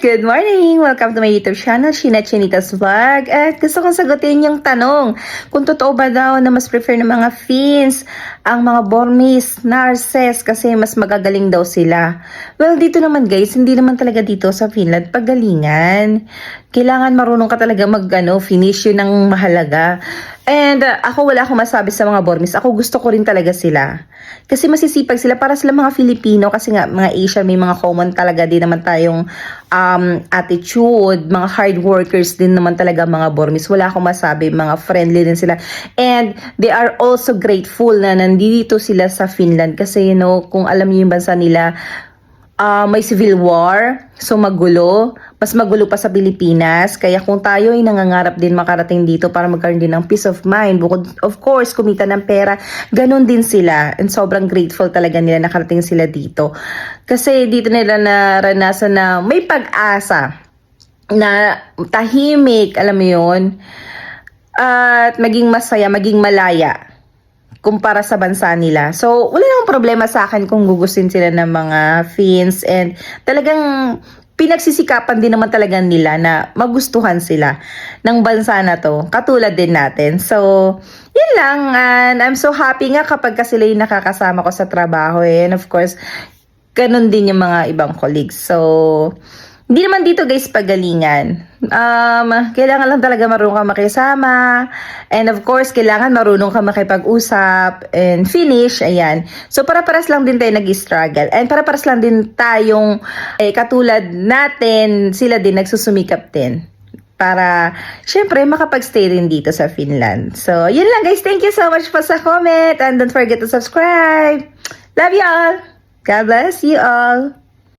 Good morning! Welcome to my YouTube channel, Shina Chinita's Vlog. At gusto kong sagutin yung tanong kung totoo ba daw na mas prefer ng mga Finns ang mga Burmese, Narses kasi mas magagaling daw sila. Well, dito naman guys, hindi naman talaga dito sa Finland pagalingan. Kailangan marunong ka talaga mag ano, finish yun ng mahalaga. And uh, ako wala akong masabi sa mga Burmese. Ako gusto ko rin talaga sila. Kasi masisipag sila para sila mga Filipino kasi nga mga Asian may mga common talaga din naman tayong um, attitude, mga hard workers din naman talaga mga Burmese. Wala akong masabi, mga friendly din sila. And they are also grateful na nandito sila sa Finland kasi you know, kung alam niyo yung bansa nila, ah, may civil war, so magulo. Mas magulo pa sa Pilipinas. Kaya kung tayo ay nangangarap din makarating dito para magkaroon din ng peace of mind, bukod of course kumita ng pera, ganun din sila. And sobrang grateful talaga nila nakarating sila dito. Kasi dito nila naranasan na may pag-asa na tahimik, alam mo yun, at maging masaya, maging malaya kumpara sa bansa nila. So, wala namang problema sa akin kung gugustuhin sila ng mga Finns and talagang pinagsisikapan din naman talaga nila na magustuhan sila ng bansa na to, katulad din natin. So, yun lang. And I'm so happy nga kapag ka sila yung nakakasama ko sa trabaho. eh. And of course, ganun din yung mga ibang colleagues. So, hindi naman dito guys pagalingan. Um, kailangan lang talaga marunong ka makisama. And of course, kailangan marunong ka makipag-usap and finish. Ayan. So, para-paras lang din tayo nag-struggle. And para-paras lang din tayong eh, katulad natin, sila din nagsusumikap din para syempre makapag-stay rin dito sa Finland. So, yun lang guys. Thank you so much po sa comment and don't forget to subscribe. Love you all. God bless you all.